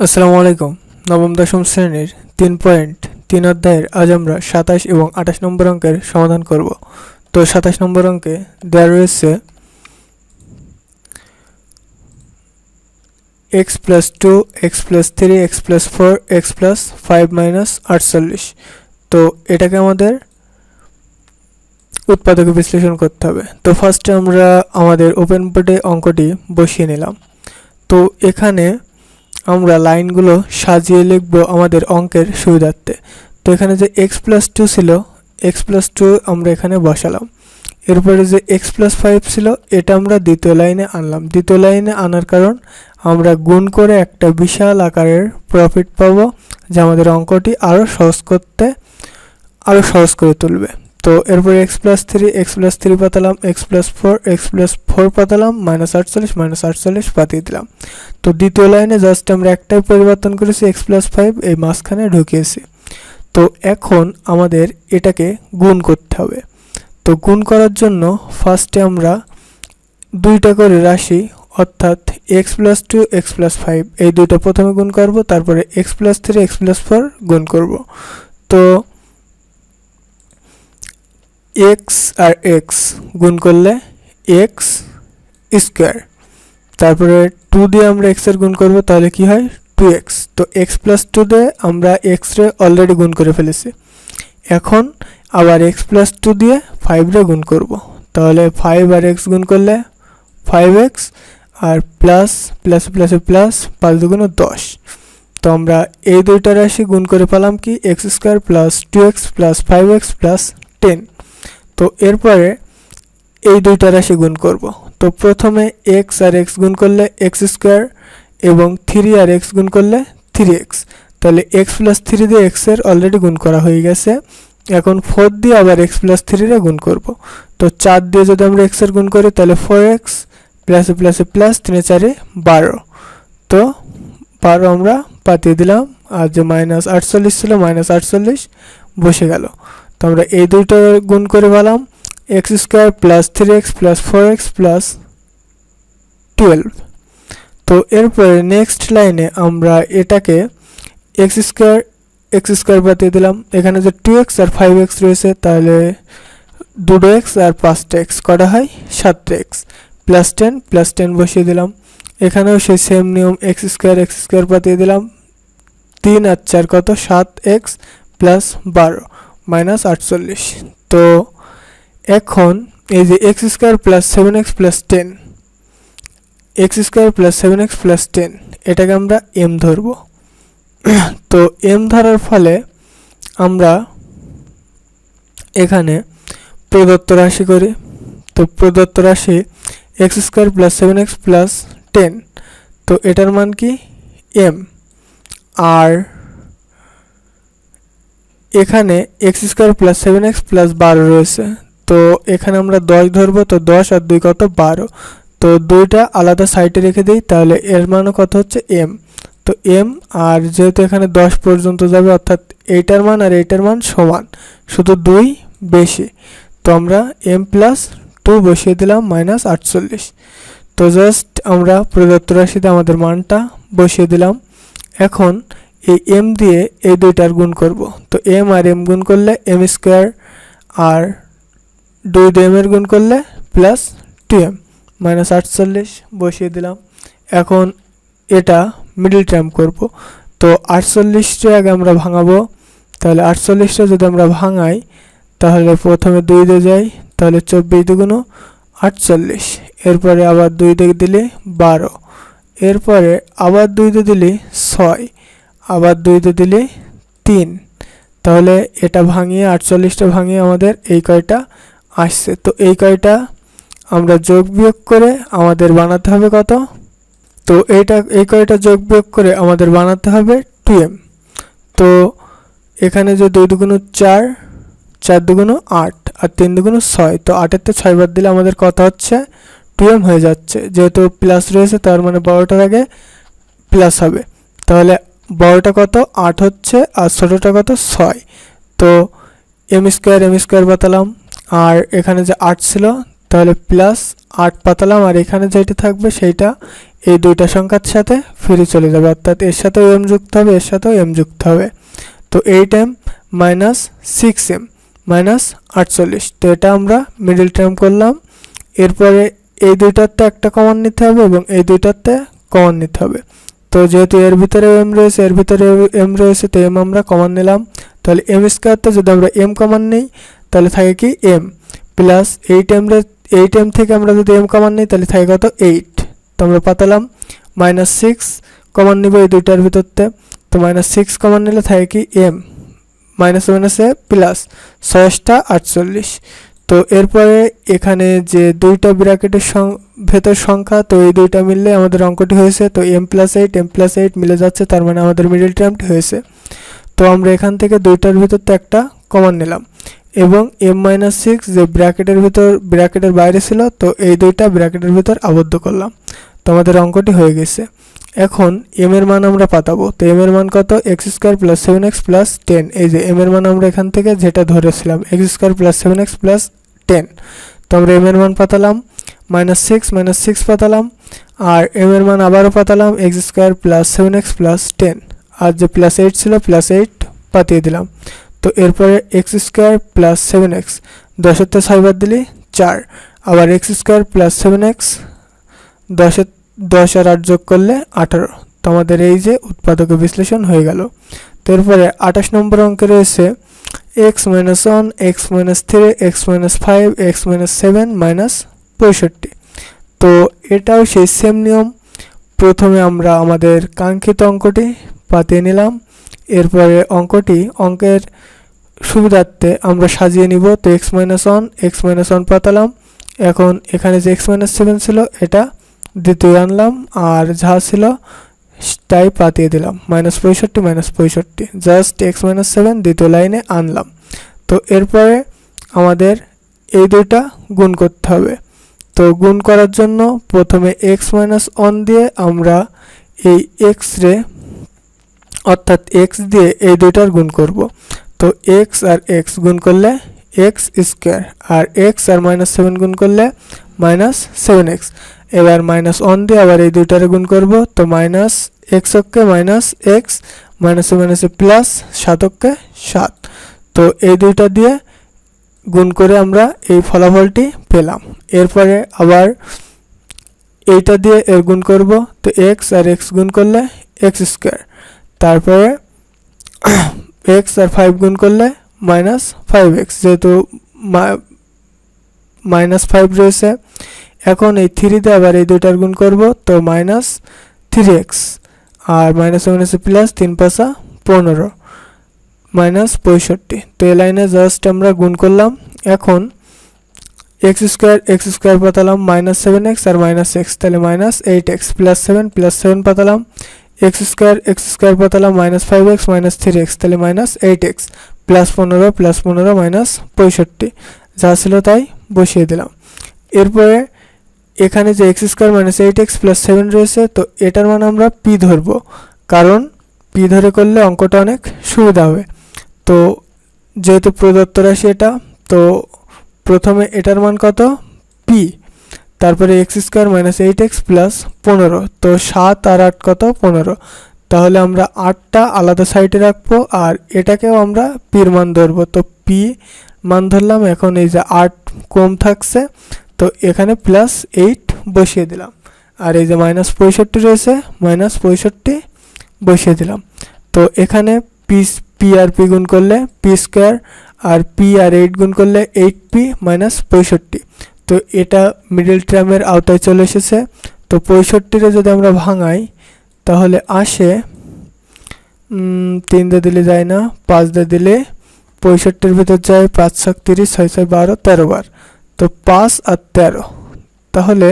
আসসালামু আলাইকুম। নবম, দশম শ্রেণির তিন পয়েন্ট তিন অধ্যায়ের আজ আমরা সাতাশ এবং আঠাশ নম্বর অঙ্কের সমাধান করব। তো সাতাশ নম্বর অঙ্কে দেওয়া রয়েছে x plus two x plus three x plus four x plus five minus আটচল্লিশ। তো এটাকে আমাদের উৎপাদকে বিশ্লেষণ করতে হবে। তো ফার্স্টে আমরা আমাদের ওপেন বোর্ডে অঙ্কটি বসিয়ে নিলাম। তো এখানে আমরা লাইনগুলো সাজিয়ে লিখব আমাদের অঙ্কের সুবিধার্থে। তো এখানে যে এক্স প্লাস টু ছিল এক্স প্লাস টু আমরা এখানে বসালাম। এরপরে যে এক্স প্লাস ফাইভ ছিল, এটা আমরা দ্বিতীয় লাইনে আনলাম। দ্বিতীয় লাইনে আনার কারণ আমরা গুণ করে একটা বিশাল আকারের প্রফিট পাবো, যা আমাদের অঙ্কটি আরও সহজ করতে আরও সহজ করে তুলবে। তো এরপরে x plus three x plus three পাতালাম x plus four x plus four পাতালাম minus আটচল্লিশ মাইনাস আটচল্লিশ পাতিয়ে দিলাম। তো দ্বিতীয় লাইনে জাস্ট আমরা একটাই পরিবর্তন করেছি এক্স প্লাস ফাইভ এই মাঝখানে ঢুকিয়েছি। তো এখন আমাদের এটাকে গুণ করতে হবে। তো গুণ করার জন্য ফার্স্টে আমরা দুইটা করে রাশি, অর্থাৎ x plus two x plus five এই দুইটা প্রথমে গুণ করব, তারপরে x plus three x plus four গুণ করব। তো এক্স আর এক্স গুণ করলে এক্স স্কোয়ার তারপরে টু দিয়ে আমরা এক্সের গুণ করব, তাহলে কি হয়? টু এক্স তো এক্স প্লাস টু দিয়ে আমরা এক্স রে অলরেডি গুণ করে ফেলেছি। এখন আবার এক্স প্লাস টু দিয়ে ফাইভ রে গুণ করব। তাহলে ফাইভ আর এক্স গুণ করলে ফাইভ এক্স আর প্লাস প্লাস প্লাসে প্লাস পাঁচ দুগুণে দশ। তো আমরা এই দুইটা রাশি গুণ করে পেলাম কি? X square plus two x plus five x plus ten তো এরপরে এই দুইটা রাশি গুণ করব। তো প্রথমে এক্স আর এক্স গুণ করলে এক্স স্কোয়ার এবং থ্রি আর এক্স গুণ করলে থ্রি এক্স তাহলে এক্স প্লাস থ্রি দিয়ে এক্সের অলরেডি গুণ করা হয়ে গেছে। এখন ফোর দিয়ে আবার এক্স প্লাস থ্রিরে গুণ করব। তো চার দিয়ে যদি আমরা এক্সের গুণ করি, তাহলে ফোর এক্স প্লাসে প্লাসে প্লাস তিনে চারে বারো। তো বারো আমরা পাতিয়ে দিলাম। আর যে মাইনাস আটচল্লিশ ছিল মাইনাস আটচল্লিশ বসে গেল। তো আমরা এই দুইটা গুণ করে পেলাম x square plus three x plus four x plus twelve তো এরপরে নেক্সট লাইনে আমরা এটাকে এক্স স্কোয়ার এক্স স্কোয়ার বাতিয়ে দিলাম। এখানে যে টু এক্স আর ফাইভ এক্স রয়েছে, তাহলে দুটো এক্স আর পাঁচটা এক্স করা হয়? সাতটা x plus ten plus ten বসিয়ে দিলাম। এখানেও সেই সেম নিয়ম এক্স স্কোয়ার এক্স স্কোয়ার বাতিয়ে দিলাম। তিন আর চার কত? সাত এক্স প্লাস বারো। মাইনাস আটচল্লিশ। তো এখন এই যে x square plus seven x plus ten x square plus seven x plus ten এটাকে আমরা এম ধরবো। তো এম ধরার ফলে আমরা এখানে প্রদত্ত রাশি করি। তো প্রদত্ত রাশি x square plus seven x plus ten তো এটার মান কি? এম আর এখানে x square plus seven x plus বারো রয়েছে। তো এখানে আমরা দশ ধরবো, তো দশ আর দুই কত? বারো। তো দুইটা আলাদা সাইডে রেখে দিই, তাহলে এর মানও কত হচ্ছে? এম। তো এম আর যেহেতু এখানে দশ পর্যন্ত যাবে, অর্থাৎ এইটার মান আর এইটার মান সমান। শুধু দুই বেশি। তো আমরা এম প্লাস টু বসিয়ে দিলাম, মাইনাস আটচল্লিশ। তো জাস্ট আমরা প্রদত্ত রাশিতে আমাদের মানটা বসিয়ে দিলাম। এখন এই এম দিয়ে এই দুইটার গুণ করব। তো এম আর এম গুণ করলে এম স্কোয়ার আর দুই দিয়ে এমের গুণ করলে প্লাস টু এম মাইনাস আটচল্লিশ বসিয়ে দিলাম। এখন এটা মিডল টার্ম করব। তো আটচল্লিশটা আগে আমরা ভাঙাবো। তাহলে আটচল্লিশটা যদি আমরা ভাঙাই, তাহলে প্রথমে দুই দিয়ে যাই, তাহলে চব্বিশ দুগুণো আটচল্লিশ। এরপরে আবার দুই দিয়ে দিলে বারো। এরপরে আবার দুই দিয়ে দিলে ছয়। আবার দুই দিয়ে দিলে তিন। তাহলে এটা ভাঙিয়ে আটচল্লিশটা ভাঙিয়ে আমাদের এই কয়টা আসছে। তো এই কয়টা আমরা যোগ বিয়োগ করে আমাদের বানাতে হবে কত? তো এইটা, এই কয়টা যোগ বিয়োগ করে আমাদের বানাতে হবে টু এম তো এখানে যে দুই দুগুণ চার চার দুগুণ আট আর তিন দুগুণ ছয়, তো আটের তো ছয় বার দিলে আমাদের কত হচ্ছে? টু এম হয়ে যাচ্ছে। যেহেতু প্লাস রয়েছে, তার মানে বারোটার আগে প্লাস হবে। তাহলে বড়টা কত? আট হচ্ছে আর ছোটোটা কত? ছয়। তো এম স্কোয়ার এম স্কোয়ার বাতালাম। আর এখানে যে আট ছিল, তাহলে প্লাস আট পাতালাম। আর এখানে যেটা থাকবে সেইটা এই দুইটা সংখ্যার সাথে ফ্রি চলে যাবে। অর্থাৎ এর সাথেও এম যুক্ত হবে, এর সাথেও এম যুক্ত হবে। তো eight m minus six m minus আটচল্লিশ। তো এটা আমরা মিডিল টার্ম করলাম। এরপরে এই দুইটাতে একটা কমন নিতে হবে এবং এই দুইটাতে কমন নিতে হবে। তো যেহেতু এর ভিতরে এম রয়েছে, এর ভিতরে এম রয়েছে, তো এম আমরা কমন নিলাম। তাহলে এম স্কোয়ারতে যদি আমরা এম কমন নিই, তাহলে থাকে কি m plus eight m eight m থেকে আমরা যদি এম কমন নিই, তাহলে থাকে কত এইট তো আমরা পাতালাম মাইনাস সিক্স কমন নিব এই দুইটার ভিতরতে। তো মাইনাস সিক্স কমন নিলে থাকে কি এম মাইনাস মাইনাসে প্লাস ছয়শটা আটচল্লিশ। তো এরপরে এখানে যে দুইটা ব্র্যাকেটের ভেতর সংখ্যা, তো এই দুইটা মিললে আমাদের অঙ্কটি হয়েছে। তো m plus eight m plus eight মিলে যাচ্ছে, তার মানে আমাদের মিডিল টার্মটি হয়েছে। তো আমরা এখান থেকে দুইটার ভিতর তো একটা কমন নিলাম। এবং এম মাইনাস সিক্স যে ব্র্যাকেটের ভিতর, ব্র্যাকেটের বাইরে ছিল, তো এই দুইটা ব্র্যাকেটের ভিতর আবদ্ধ করলাম। তো আমাদের অঙ্কটি হয়ে গেছে। এখন এম এর মান আমরা পাতাবো। তো এম এর মান কত? X square plus seven x plus ten এই যে এম এর মান আমরা এখান থেকে যেটা ধরেছিলাম x square plus seven x plus ten তো আমরা এম এর মান পাতালাম মাইনাস সিক্স মাইনাস সিক্স পাতালাম, আর এম এর মান আবারও পাতালাম x square plus seven x plus ten আর যে প্লাস এইট ছিল প্লাস এইট পাতিয়ে দিলাম। তো এরপরে x square plus seven x দশের তো ছয় বাদ দিলে, চার। আবার x square plus seven x দশের দশ আর আট যোগ করলে আঠারো। তো আমাদের এই যে উৎপাদক বিশ্লেষণ হয়ে গেল। তো এরপরে আঠাশ নম্বর অঙ্কে রয়েছে x minus one x minus three x minus five x minus seven minus পঁয়ষট্টি। তো এটাও সেই সেম নিয়ম। প্রথমে আমরা আমাদের কাঙ্ক্ষিত অঙ্কটি পাতিয়ে নিলাম। এরপরে অঙ্কটি অঙ্কের সুবিধার্থে আমরা সাজিয়ে নিব। তো x minus one x minus one পাতালাম। এখন এখানে যে এক্স মাইনাস সেভেন ছিল, এটা দ্বিতীয় আনলাম, আর যা ছিল তাই পাতিয়ে দিলাম। মাইনাস পঁয়ষট্টি মাইনাস পঁয়ষট্টি। জাস্ট এক্স মাইনাস সেভেন দ্বিতীয় লাইনে আনলাম। তো এরপরে আমাদের এই দুইটা গুণ করতে হবে। তো গুণ করার জন্য প্রথমে এক্স মাইনাস ওয়ান দিয়ে আমরা এই এক্স রে, অর্থাৎ এক্স দিয়ে এই দুইটার গুণ করব। তো এক্স আর এক্স গুণ করলে এক্স স্কোয়ার আর এক্স আর মাইনাস সেভেন গুণ করলে মাইনাস সেভেন এক্স এবার মাইনাস ওয়ান দিয়ে আবার এই দুইটার গুণ করব তো মাইনাস এক্স অক্ষে মাইনাস এক্স মাইনাসে মাইনাসে প্লাস সাতককে সাত তো এই দুইটা দিয়ে গুণ করে আমরা এই ফলাফলটি পেলাম। এরপরে আবার এইটা দিয়ে এর গুণ করব তো এক্স আর এক্স গুণ করলে এক্স স্কোয়ার তারপরে এক্স আর ফাইভ গুণ করলে মাইনাস ফাইভ এক্স যেহেতু মাইনাস ফাইভ রয়েছে এখন এই থ্রিতে আবার এই দুইটার গুণ করব তো মাইনাস থ্রি এক্স আর মাইনাস মাইনাসে প্লাস তিন পাশা পনেরো মাইনাস পঁয়ষট্টি। তো এই লাইনে জাস্ট আমরা গুণ করলাম। এখন এক্স স্কোয়ার এক্স স্কোয়ার পাতালাম মাইনাস সেভেন এক্স আর মাইনাস এক্স তাহলে minus eight x plus seven plus seven পাতালাম। X square x square পাতালাম minus five x minus three x তাহলে মাইনাস এইট এক্স প্লাস পনেরো plus পনেরো minus পঁয়ষট্টি। যা ছিল তাই বসিয়ে দিলাম। এরপরে এখানে যে x square minus eight x plus seven রয়েছে, তো এটার মান আমরা পি ধরবো। কারণ পি ধরে করলে অঙ্কটা অনেক সুবিধা হবে। তো যেহেতু প্রদত্ত রাশি এটা, তো প্রথমে এটার মান কত? পি তারপরে x square minus eight x plus পনেরো। তো সাত আর আট কত? পনেরো। তাহলে আমরা আটটা আলাদা সাইডে রাখব, আর এটাকেও আমরা পির মান ধরবো। তো পি মান ধরলাম, এখন এই যে আট কম থাকছে তো এখানে প্লাস এইট বসিয়ে দিলাম। আর এই যে মাইনাস পঁয়ষট্টি রয়েছে মাইনাস পঁয়ষট্টি বসিয়ে দিলাম। তো এখানে পি পি আর পি গুণ করলে পি স্কোয়ার আর পি আর এইট গুণ করলে এইট পি মাইনাস পঁয়ষট্টি। তো এটা মিডল টার্মের আওতায় চলে এসেছে। তো পঁয়ষট্টিরে যদি আমরা ভাঙাই, তাহলে আসে তিন দিয়ে দিলে যায় না, পাঁচ দিয়ে দিলে পঁয়ষট্টির ভিতর যায় পাঁচ সাত তিরিশ, ছয় ছয় বারো, তেরো বার। তো পাঁচ আর তেরো। তাহলে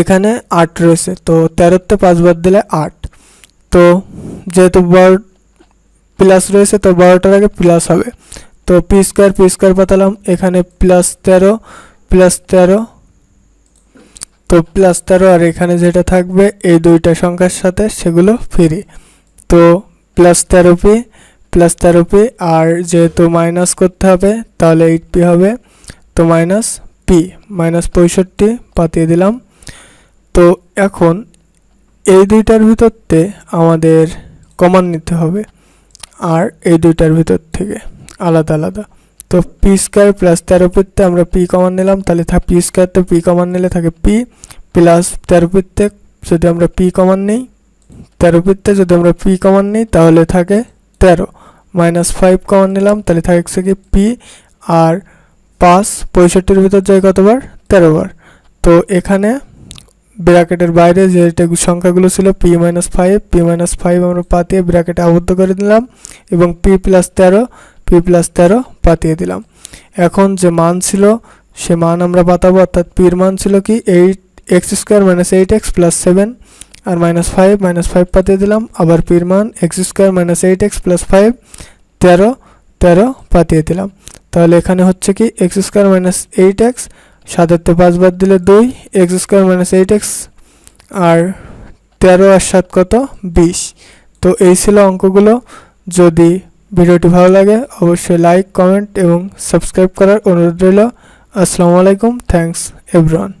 এখানে আট রয়েছে। তো তেরোতে পাঁচ বার দিলে আট। তো যেহেতু বড় প্লাস রয়েছে, তো বারোটার আগে প্লাস হবে। তো পি স্কোয়ার পি স্কোয়ার পাতালাম। এখানে প্লাস তেরো প্লাস তেরো। তো প্লাস তেরো আর এখানে যেটা থাকবে, এই দুইটা সংখ্যার সাথে সেগুলো ফ্রি তো প্লাস তেরো পি প্লাস তেরো পি আর যেহেতু মাইনাস করতে হবে, তাহলে এইট পি হবে। তো মাইনাস পি মাইনাস পঁয়ষট্টি, পাতিয়ে দিলাম। তো এখন এই দুইটার ভিতরতে আমাদের কমান নিতে হবে আর এই দুইটার ভিতর থেকে আলাদা আলাদা। তো পি স্কোয়ার প্লাস তেরো পিতে আমরা পি কমান নিলাম, তাহলে থাক পি স্কোয়ার তো পি কমান নিলে থাকে পি প্লাস তেরো পিতে যদি আমরা পি কমান নিই, তেরো পিতে যদি আমরা পি কমান নিই, তাহলে থাকে তেরো। মাইনাস ফাইভ কমান নিলাম, তাহলে থাকছে কি পি আর পাঁচ, পঁয়ষট্টির ভিতর যায় কতবার? তেরো বার তো এখানে ব্র্যাকেটের বাইরে যে এটা সংখ্যাগুলো ছিল, p minus five, p minus five আমরা পাতিয়ে ব্র্যাকেটে আবদ্ধ করে দিলাম এবং পি প্লাস তেরো, পি প্লাস তেরো পাতিয়ে দিলাম। এখন যে মান ছিল, সে মান আমরা পাতাবো, অর্থাৎ পির মান ছিল কি, eight, x square minus eight x plus seven, আর মাইনাস ফাইভ মাইনাস ফাইভ পাতিয়ে দিলাম। আবার পির মান x square minus eight x plus five, তেরো তেরো পাতিয়ে দিলাম। তাহলে এখানে হচ্ছে কি x square minus eight x সাতেরতে পাঁচ বাদ দিলে দুই x square minus eight x আর তেরো আর সাত কত? বিশ। তো এই ছিল অঙ্কগুলো। যদি ভিডিওটি ভালো লাগে, অবশ্যই লাইক কমেন্ট এবং সাবস্ক্রাইব করার অনুরোধ রইল। আসসালামু আলাইকুম। Thanks everyone